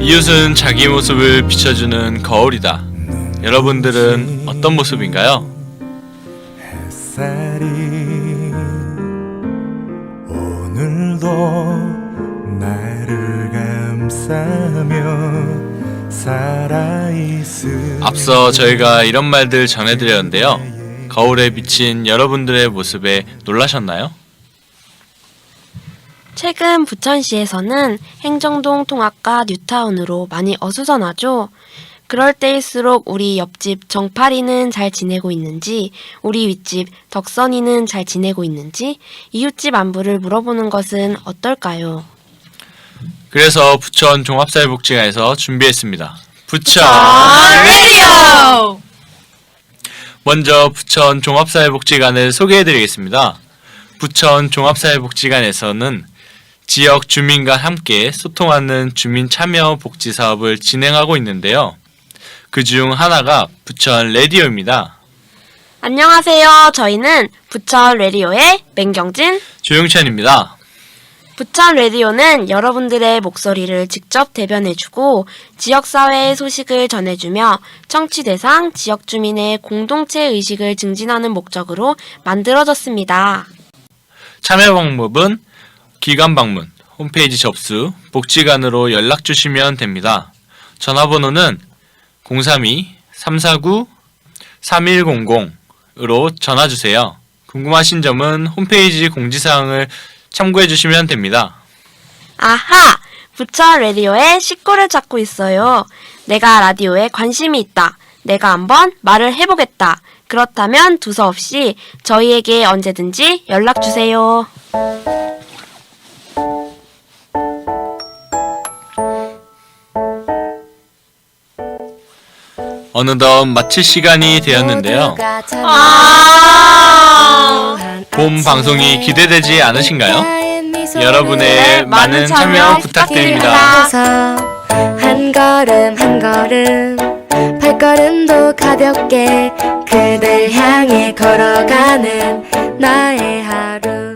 이웃은 자기 모습을 비춰주는 거울이다. 여러분들은 어떤 모습인가요? 햇살이 오늘도 나를 감싸며 앞서 저희가 이런 말들 전해드렸는데요. 거울에 비친 여러분들의 모습에 놀라셨나요? 최근 부천시에서는 행정동 통학과 뉴타운으로 많이 어수선하죠. 그럴 때일수록 우리 옆집 정파리는 잘 지내고 있는지, 우리 윗집 덕선이는 잘 지내고 있는지, 이웃집 안부를 물어보는 것은 어떨까요? 그래서 부천 종합사회복지관에서 준비했습니다. 부천 레디오! 먼저 부천 종합사회복지관을 소개해드리겠습니다. 부천 종합사회복지관에서는 지역 주민과 함께 소통하는 주민 참여 복지 사업을 진행하고 있는데요. 그 중 하나가 부천 레디오입니다. 안녕하세요. 저희는 부천 레디오의 맹경진, 조용찬입니다. 부천 라디오는 여러분들의 목소리를 직접 대변해주고 지역사회의 소식을 전해주며 청취 대상 지역 주민의 공동체 의식을 증진하는 목적으로 만들어졌습니다. 참여 방법은 기관 방문, 홈페이지 접수, 복지관으로 연락 주시면 됩니다. 전화번호는 032-349-3100으로 전화 주세요. 궁금하신 점은 홈페이지 공지사항을 참고해 주시면 됩니다. 아하! 부천 라디오의 식구를 찾고 있어요. 내가 라디오에 관심이 있다. 내가 한번 말을 해보겠다. 그렇다면 두서없이 저희에게 언제든지 연락 주세요. 어느덧 마칠 시간이 되었는데요. 봄 방송이 기대되지 않으신가요? 여러분의 많은 참여 부탁드립니다. 한 걸음 한 걸음 발걸음도 가볍게 그댈 향해 걸어가는 나의 하루